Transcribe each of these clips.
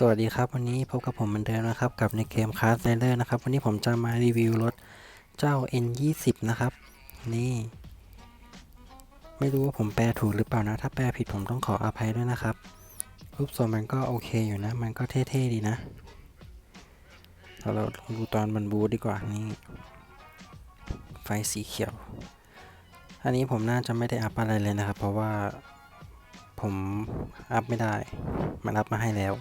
สวัสดีครับวันนี้พบกับผมเหมือนเดิมนะครับกับในเกมคาร์ไซเลอร์นะครับวันนี้ผมจะมารีวิวรถเจ้า N20 นะครับ นี่ ไม่รู้ว่าผมแปลถูกหรือเปล่านะ ถ้าแปลผิดผมต้องขออภัยด้วยนะครับ รูปทรงมันก็โอเคอยู่นะ มันก็เท่ๆดีนะเราเราลองดูตอนมันบูดีกว่านี่ ไฟสีเขียว อันนี้ผมน่าจะไม่ได้อัพอะไรเลยนะครับ เพราะว่าผมอัพไม่ได้ มันอัพมาให้แล้ว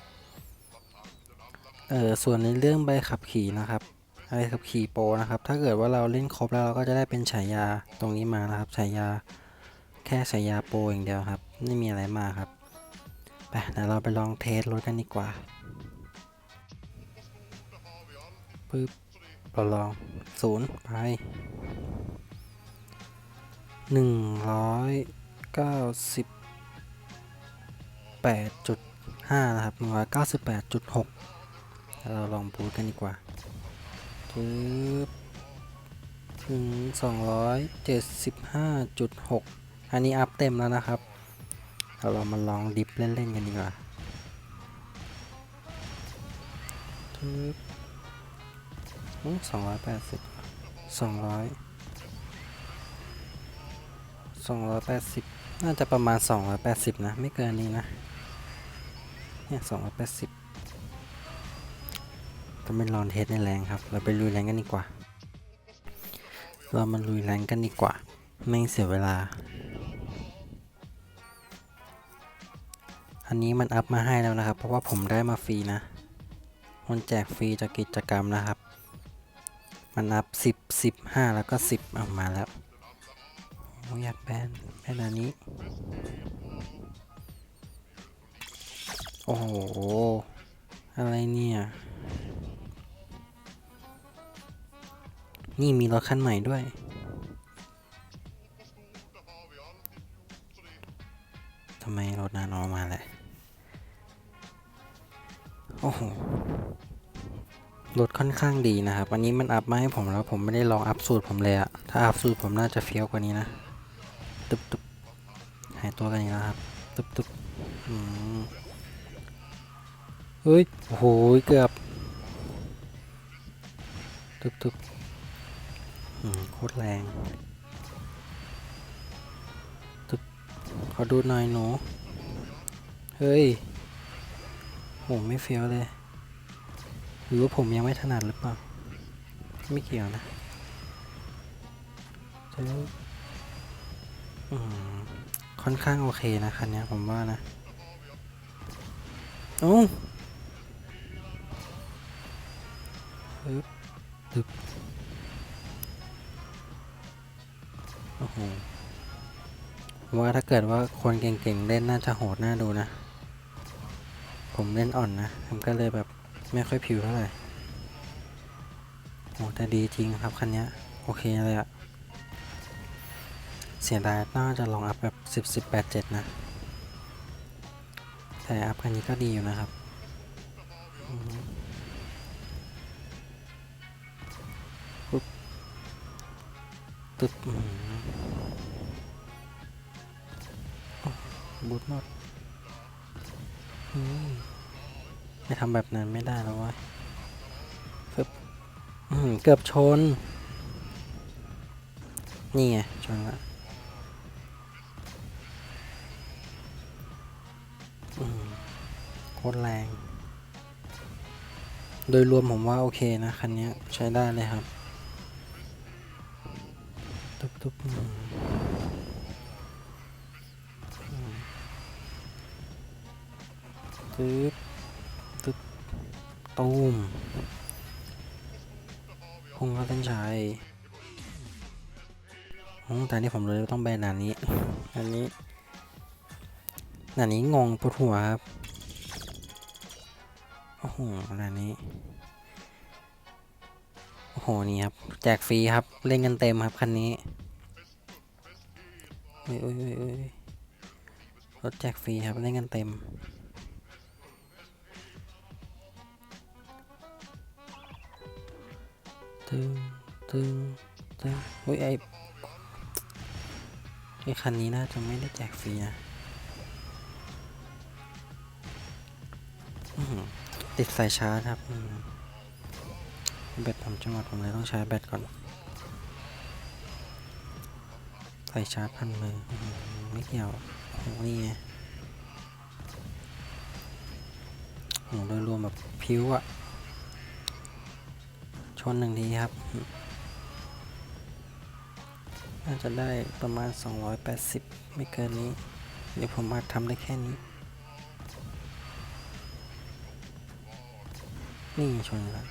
เออส่วนในเรื่องใบขับขี่นะครับใบขับขี่โปรนะครับ ถ้าเกิดว่าเราเล่นครบแล้วเราก็จะได้เป็นฉายาตรงนี้มานะครับฉายาแค่ฉายาโปรอย่างเดียวครับ ไม่มีอะไรมากครับไปเดี๋ยวเราไปลองเทสรถกันดีกว่าปึ๊บเราลองศูนย์ไปหนึ่งร้อยเก้าสิบแปดจุดห้านะครับหนึ่งร้อยเก้าสิบแปดจุดหก เราลองบูทกันดีกว่าปึ๊บถึง 275.6 อันนี้อัพเต็มแล้วนะครับ เราลองมาลองดิฟเล่น ๆ กันดีกว่าปึ๊บอืม280 200 280น่าจะประมาณ280นะ ไม่เกินนี้นะ เนี่ย280 ก็ไม่ลองเทสในแรงครับ เราไปลุยแรงกันดีกว่า เรามาลุยแรงกันดีกว่า ไม่เสียเวลา อันนี้มันอัพมาให้แล้วนะครับ เพราะว่าผมได้มาฟรีนะ มันแจกฟรีจากกิจกรรมนะครับ มันอัพ10 15 แล้วก็ 10ออกมาแล้วโอ้อยากแบนแบนอันนี้ โอ้โห อะไรเนี่ย นี่มีรถคันใหม่ด้วย ทำไมรถนานออกมาแหละ โอ้โห รถค่อนข้างดีนะครับอันนี้มันอัพมาให้ผมแล้ว ผมไม่ได้ลองอัพสูตรผมเลยอะถ้าอัพสูตรผมน่าจะเฟี้ยวกว่านี้นะ ตึบตึบหายตัวกันอีกแล้วครับ ตึบตึบอืมเฮ้ย โอ้โห เกือบ ตึบตึบ โคตรแรงตึ๊บขอดูหน่อยหนู เฮ้ยโหไม่เฟี้ยวเลย หรือว่าผมยังไม่ถนัดหรือเปล่า ไม่เกี่ยวนะจ้าอืมค่อนข้างโอเคนะคันนี้ผมว่านะโอ้ปึ๊บตึบ โอ้โหว่าถ้าเกิดว่าคนเก่งๆ เล่นน่าจะโหดน่าดูนะ ผมเล่นอ่อนนะผมก็เลยแบบไม่ค่อยผิวเท่าไหร่โอ้แต่ดีจริงครับคันนี้โอเคเลยอะเสียดายน่าจะลองอัพแบบ10 18 7นะ แต่อัพคันนี้ก็ดีอยู่นะครับ ตึ๊บบูทหมดมไม่ทำแบบนั้นไม่ได้แล้ววะฟึบเกือบชน นี่ไง ชนละโคตรแรง โดยรวมผมว่าโอเคนะ คันนี้ใช้ได้เลยครับ ตุ๊บตุ๊บอืมตึ๊บตึ๊บตูมพงก็เส้นชัยอืมแต่นี่ผมเลยต้องแบนอันนี้ อันนี้อันนี้งงปวดหัวครับ โอ้โหอันนี้ โอ้โห นี่ครับ แจกฟรีครับ เล่นกันเต็มครับคันนี้ อ้ยเอ้ยเอ้ยเอ้ยรถแจกฟรีครับเล่นกันเต็ม ตึงตึงตึงเฮ้ยไอไอคันนี้น่าจะไม่ได้แจกฟรีนะติดสายชาร์จครับแบตผมจะหมดผมเลยต้องใช้แบตก่อน สายชาร์จพันมือมไม่เกี่ยวโอ้โหนี่ไงโอ้โดยรวมแบบพิ้วอะชนหนึ่งทีครับ น่าจะได้ประมาณ 280 ไม่เกินนี้ เดี๋ยวผมมาทำได้แค่นี้ นี่ชนแล้ว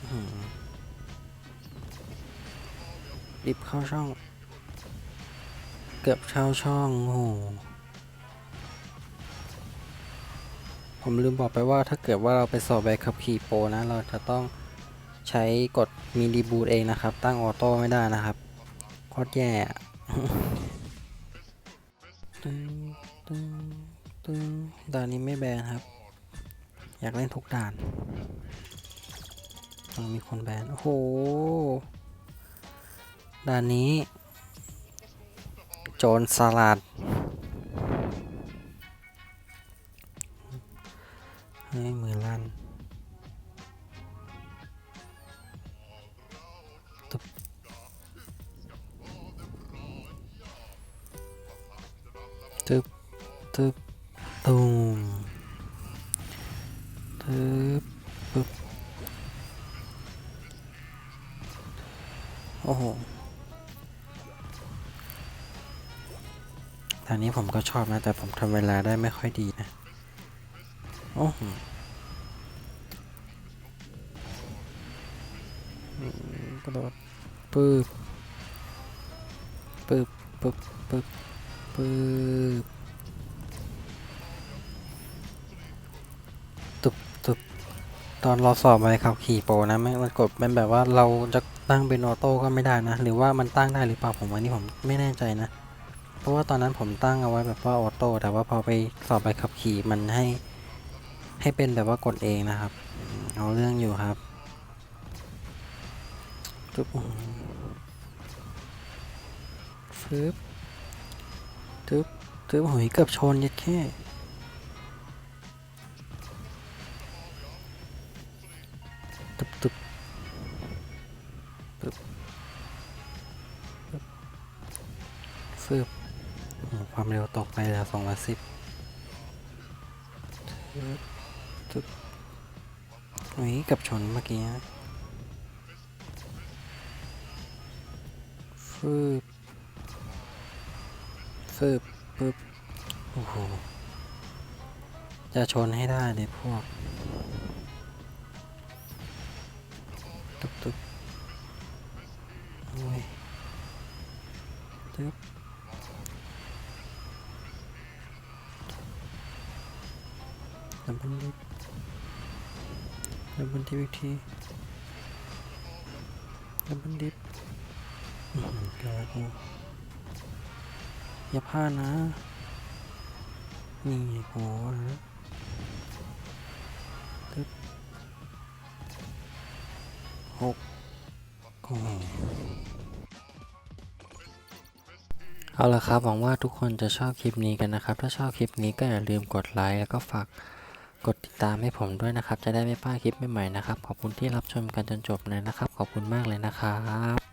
อื้อหือ ดิบเข้าช่อง เกือบเข้าช่องโอ้โหผมลืมบอกไปว่าถ้าเกิดว่าเราไปสอบใบขับขี่โปรนะ เราจะต้องใช้กดมีดีบูตเองนะครับ ตั้งออโต้ไม่ได้นะครับโคตรแย่ตึงตึงตึงด่านนี้ไม่แบนครับ อยากเล่นทุกด่านต้องมีคนแบน โอ้โห ด่านนี้ โจรสลัดเฮ้มือลั่นตึบตึบตึบตูมตึบางนี้ผมก็ชอบนะ แต่ผมทำเวลาได้ไม่ค่อยดีนะ โอ้โหอืมกระโดดปึ๊บปึ๊บปึ๊บปึ๊บปึ๊บตุบตุบตอนเราสอบใบขับขี่โปรนะไม่มันกดเป็นแบบว่าเราจะตั้งเป็นออโต้ก็ไม่ได้นะ หรือว่ามันตั้งได้หรือเปล่าผมอันนี้ผมไม่แน่ใจนะ เพราะว่าตอนนั้นผมตั้งเอาไว้แบบว่าออโต้แต่ว่าพอไปสอบใบขับขี่มันให้ให้เป็นแบบว่ากดเองนะครับ เอาเรื่องอยู่ครับจุ๊บอื้อหือฟึบทึบทึบโหยเกือบชนยัดแค่ตึบตึบตึบฟึบ ความเร็วตกไปแล้วสองร้อยสิบทึบตึ๊บเฮ้ยเกับชนเมื่อกี้ฟืบฟืบปึ๊บโอ้โห จะชนให้ได้เลยพวกตึ๊บตึ๊บโอ้ยตึ๊บ ดับเบิลดิฟดับบิลดิฟอีกทีดับเบิลดิฟเกิดกูอย่าพลาดนะ นี่ไงกูว่าแล้วตึ๊บหกโอ้เอาละครับ หวังว่าทุกคนจะชอบคลิปนี้กันนะครับ ถ้าชอบคลิปนี้ก็อย่าลืมกดไลค์แล้วก็ฝาก กดติดตามให้ผมด้วยนะครับ จะได้ไม่พลาดคลิปใหม่ๆนะครับ ขอบคุณที่รับชมกันจนจบเลยนะครับ ขอบคุณมากเลยนะครับ